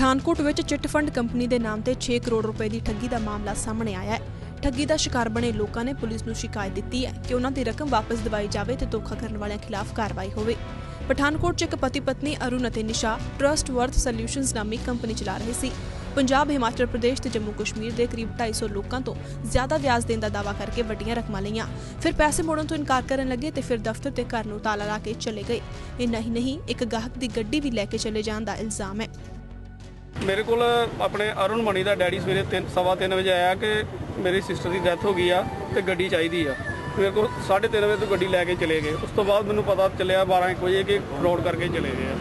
ਪਠਾਨਕੋਟ ਵਿੱਚ chit fund company ਦੇ ਨਾਮ ਤੇ 6 ਕਰੋੜ ਰੁਪਏ ਦੀ ਠੱਗੀ ਦਾ ਮਾਮਲਾ ਸਾਹਮਣੇ ਆਇਆ ਹੈ। ਠੱਗੀ ਦਾ ਸ਼ਿਕਾਰ ਬਣੇ ਲੋਕਾਂ ਨੇ ਪੁਲਿਸ ਨੂੰ ਸ਼ਿਕਾਇਤ ਦਿੱਤੀ ਹੈ ਕਿ ਉਹਨਾਂ ਦੀ ਰਕਮ ਵਾਪਸ ਦਿਵਾਈ ਜਾਵੇ ਤੇ ਧੋਖਾ ਕਰਨ ਵਾਲਿਆਂ ਖਿਲਾਫ ਕਾਰਵਾਈ ਹੋਵੇ। ਪਠਾਨਕੋਟ 'ਚ ਇੱਕ ਪਤੀ ਪਤਨੀ ਅਰੁਣ ਅਤੇ ਨਿਸ਼ਾ ਟਰਸਟ ਵਰਥ ਸੋਲਿਊਸ਼ਨਜ਼ ਨਾਮੀ ਕੰਪਨੀ ਚਲਾ ਰਹੇ ਸੀ। ਪੰਜਾਬ, ਹਿਮਾਚਲ ਪ੍ਰਦੇਸ਼ ਤੇ ਜੰਮੂ ਕਸ਼ਮੀਰ ਦੇ ਕਰੀਬ 250 ਲੋਕਾਂ ਤੋਂ ਜ਼ਿਆਦਾ ਵਿਆਜ ਦੇਣ ਦਾ ਦਾਅਵਾ ਕਰਕੇ ਵੱਡੀਆਂ ਰਕਮਾਂ ਲਈਆਂ। ਫਿਰ ਪੈਸੇ ਮੋੜਨ ਤੋਂ ਇਨਕਾਰ ਕਰਨ ਲੱਗੇ ਤੇ ਫਿਰ ਦਫ਼ਤਰ ਤੇ ਘਰ ਨੂੰ ਤਾਲਾ ਲਾ ਕੇ ਚਲੇ ਗਏ। ਇੰਨਾ ਹੀ ਨਹੀਂ ਇੱਕ ਗਾਹਕ ਦੀ ਗੱਡੀ ਵੀ ਲੈ ਕੇ ਚਲੇ ਜਾਣ ਦਾ ਇਲਜ਼ਾਮ ਹੈ। ਮੇਰੇ ਕੋਲ ਆਪਣੇ ਅਰੁਣ ਮਣੀ ਦਾ ਡੈਡੀ ਸਵੇਰੇ 3:30 ਵਜੇ ਆਇਆ ਕਿ ਮੇਰੀ ਸਿਸਟਰ ਦੀ ਡੈਥ ਹੋ ਗਈ ਆ ਤੇ ਗੱਡੀ ਚਾਹੀਦੀ ਆ। ਮੇਰੇ ਕੋਲ 3:30 ਵਜੇ ਤੋਂ ਗੱਡੀ ਲੈ ਕੇ ਚਲੇ ਗਏ। ਉਸ ਤੋਂ ਬਾਅਦ ਮੈਨੂੰ ਪਤਾ ਚੱਲਿਆ 12 ਇੱਕ ਵਜੇ ਕਿ ਫਰੋਡ ਕਰਕੇ ਚਲੇ ਗਏ ਆ।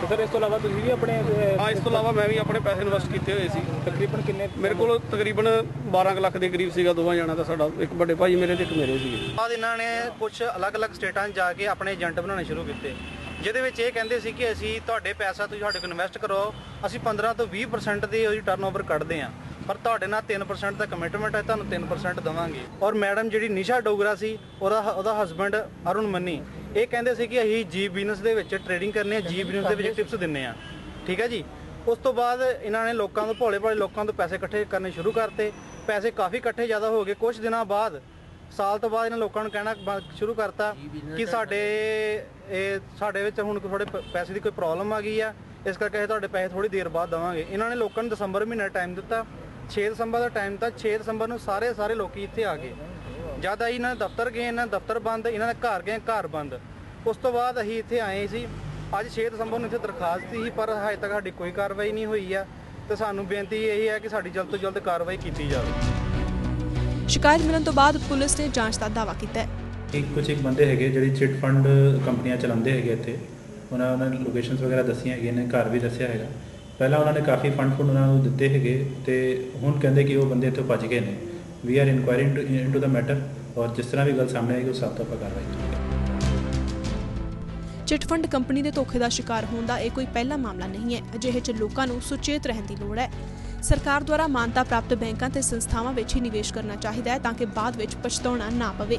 ਤੇ ਸਰ ਇਸ ਤੋਂ ਇਲਾਵਾ ਤੁਸੀਂ ਵੀ ਆਪਣੇ ਹਾਂ ਇਸ ਤੋਂ ਇਲਾਵਾ ਮੈਂ ਵੀ ਆਪਣੇ ਪੈਸੇ ਇਨਵੈਸਟ ਕੀਤੇ ਹੋਏ ਸੀ। ਤਕਰੀਬਨ ਕਿੰਨੇ ਮੇਰੇ ਕੋਲ ਤਕਰੀਬਨ 12 ਕੁ ਲੱਖ ਦੇ ਕਰੀਬ ਸੀਗਾ ਦੋਵਾਂ ਜਣਾਂ ਦਾ ਸਾਡਾ। ਇੱਕ ਵੱਡੇ ਭਾਈ ਮੇਰੇ ਤੇ ਇੱਕ ਮੇਰੇ ਸੀਗੇ। ਬਾਅਦ ਇਹਨਾਂ ਨੇ ਕੁਝ ਅਲੱਗ-ਅਲੱਗ ਸਟੇਟਾਂ 'ਚ ਜਾ ਕੇ ਆਪਣੇ ਏਜੰਟ ਬਣਾਉਣੇ ਸ਼ੁਰੂ ਕੀਤੇ। ਜਿਹਦੇ ਵਿੱਚ ਇਹ ਕਹਿੰਦੇ ਸੀ ਕਿ ਅਸੀਂ ਤੁਹਾਡੇ ਪੈਸਾ ਤੁਸੀਂ ਸਾਡੇ ਕੋਲ ਇਨਵੈਸਟ ਕਰੋ ਅਸੀਂ 15 ਤੋਂ 20% ਦੀ ਉਹਦੀ ਟਰਨਓਵਰ ਕੱਢਦੇ ਹਾਂ। ਪਰ ਤੁਹਾਡੇ ਨਾਲ 3% ਦਾ ਕਮਿਟਮੈਂਟ ਹੈ ਤੁਹਾਨੂੰ 3% ਦਵਾਂਗੇ। ਔਰ ਮੈਡਮ ਜਿਹੜੀ ਨਿਸ਼ਾ ਡੋਗਰਾ ਸੀ ਉਹਦਾ ਉਹਦਾ ਹਸਬੰਡ ਅਰੁਣ ਮੰਨੀ। ਇਹ ਕਹਿੰਦੇ ਸੀ ਕਿ ਅਸੀਂ ਜੀ ਬਿਜ਼ਨਸ ਦੇ ਵਿੱਚ ਟ੍ਰੇਡਿੰਗ ਕਰਨੀ ਹੈ ਜੀ ਬਿਜ਼ਨਸ ਦੇ ਵਿੱਚ ਟਿਪਸ ਦਿੰਨੇ ਆ ਠੀਕ ਹੈ ਜੀ? ਉਸ ਤੋਂ ਬਾਅਦ ਇਹਨਾਂ ਨੇ ਲੋਕਾਂ ਤੋਂ ਭੋਲੇ ਭਾਲੇ ਲੋਕਾਂ ਤੋਂ ਪੈਸੇ ਇਕੱਠੇ ਕਰਨੇ ਸ਼ੁਰੂ ਕਰਤੇ। ਪੈਸੇ ਕਾਫੀ ਇਕੱਠੇ ਜ਼ਿਆਦਾ ਹੋ ਗਏ। ਕੁਝ ਦਿਨਾਂ ਬਾਅਦ ਸਾਲ ਤੋਂ ਬਾਅਦ ਇਹਨਾਂ ਲੋਕਾਂ ਨੂੰ ਕਹਿਣਾ ਬ- ਸ਼ੁਰੂ ਕਰਤਾ ਕਿ ਸਾਡੇ ਇਹ, ਸਾਡੇ ਵਿੱਚ ਹੁਣ ਥੋੜੇ ਪੈਸੇ ਦੀ ਕੋਈ ਪ੍ਰੋਬਲਮ ਆ ਗਈ ਆ। ਇਸ ਕਰਕੇ ਅਸੀਂ ਤੁਹਾਡੇ ਪੈਸੇ ਥੋੜੀ ਦੇਰ ਬਾਅਦ ਦੇਵਾਂਗੇ। ਇਹਨਾਂ ਨੇ ਲੋਕਾਂ ਨੂੰ ਦਸੰਬਰ ਮਹੀਨੇ ਟਾਈਮ ਦਿੱਤਾ। 6 ਦਸੰਬਰ ਦਾ ਟਾਈਮ ਦਿੱਤਾ। 6 ਦਸੰਬਰ ਨੂੰ ਸਾਰੇ ਸਾਰੇ ਲੋਕੀ ਇੱਥੇ ਆ ਗਏ। ਜਦ ਅਸੀਂ ਇਹਨਾਂ ਦੇ ਦਫ਼ਤਰ ਗਏ, ਇਹਨਾਂ ਦਾ ਦਫ਼ਤਰ ਬੰਦ, ਇਹਨਾਂ ਦੇ ਘਰ ਗਏ, ਘਰ ਬੰਦ। ਉਸ ਤੋਂ ਬਾਅਦ ਅਸੀਂ ਇੱਥੇ ਆਏ ਸੀ। ਅੱਜ 6 ਦਸੰਬਰ ਨੂੰ ਇੱਥੇ ਦਰਖਾਸਤ ਸੀ ਪਰ ਹਜੇ ਤੱਕ ਸਾਡੀ ਕੋਈ ਕਾਰਵਾਈ ਨਹੀਂ ਹੋਈ ਆ। ਤੇ ਸਾਨੂੰ ਬੇਨਤੀ ਇਹ ਹੈ ਕਿ ਸਾਡੀ ਜਲਦ ਤੋਂ ਜਲਦ ਕਾਰਵਾਈ ਕੀਤੀ ਜਾਵੇ। ਸ਼ਿਕਾਇਤ ਮਿਲਣ ਤੋਂ ਬਾਅਦ ਪੁਲਿਸ ਨੇ ਜਾਂਚ ਦਾ ਦਾਅਵਾ ਕੀਤਾ ਹੈ। ਇੱਕ ਕੁਝ ਇੱਕ ਬੰਦੇ ਹੈਗੇ ਜਿਹੜੀ ਚਿਟ ਫੰਡ ਕੰਪਨੀਆਂ ਚਲਾਉਂਦੇ ਹੈਗੇ ਇੱਥੇ। ਉਹਨਾਂ ਉਹਨਾਂ ਨੇ ਲੋਕੇਸ਼ਨਸ ਵਗੈਰਾ ਦੱਸੀਆਂ ਹੈਗੀਆਂ ਨੇ ਘਰ ਵੀ ਦੱਸਿਆ ਹੈਗਾ। ਪਹਿਲਾਂ ਉਹਨਾਂ ਨੇ ਕਾਫੀ ਫੰਡ ਫੰਡ ਉਹਨਾਂ ਨੂੰ ਦਿੱਤੇ ਹੈਗੇ ਤੇ ਹੁਣ ਕਹਿੰਦੇ ਕਿ ਉਹ ਬੰਦੇ ਇੱਥੋਂ ਭੱਜ ਗਏ ਨੇ। We are inquiring into the matter ਔਰ ਜਿਸ ਤਰ੍ਹਾਂ ਵੀ ਗੱਲ ਸਾਹਮਣੇ ਆਏਗੀ ਉਸ ਹਿਸਾਬ ਤੋਂ ਆਪਾਂ ਕਾਰਵਾਈ ਕਰਾਂਗੇ। ਚਿੱਟ ਫੰਡ ਕੰਪਨੀ ਦੇ ਧੋਖੇ ਦਾ ਸ਼ਿਕਾਰ ਹੋਣ ਦਾ ਇਹ ਕੋਈ ਪਹਿਲਾ ਮਾਮਲਾ ਨਹੀਂ ਹੈ। ਅਜਿਹੇ 'ਚ ਲੋਕਾਂ ਨੂੰ ਸੁਚੇਤ ਰਹਿਣ ਦੀ ਲੋੜ ਹੈ। ਸਰਕਾਰ ਦੁਆਰਾ ਮਾਨਤਾ ਪ੍ਰਾਪਤ ਬੈਂਕਾਂ ਤੇ ਸੰਸਥਾਵਾਂ ਵਿੱਚ ਹੀ ਨਿਵੇਸ਼ ਕਰਨਾ ਚਾਹੀਦਾ ਹੈ ਤਾਂ ਕਿ ਬਾਅਦ ਵਿੱਚ ਪਛਤਾਉਣਾ ਨਾ ਪਵੇ।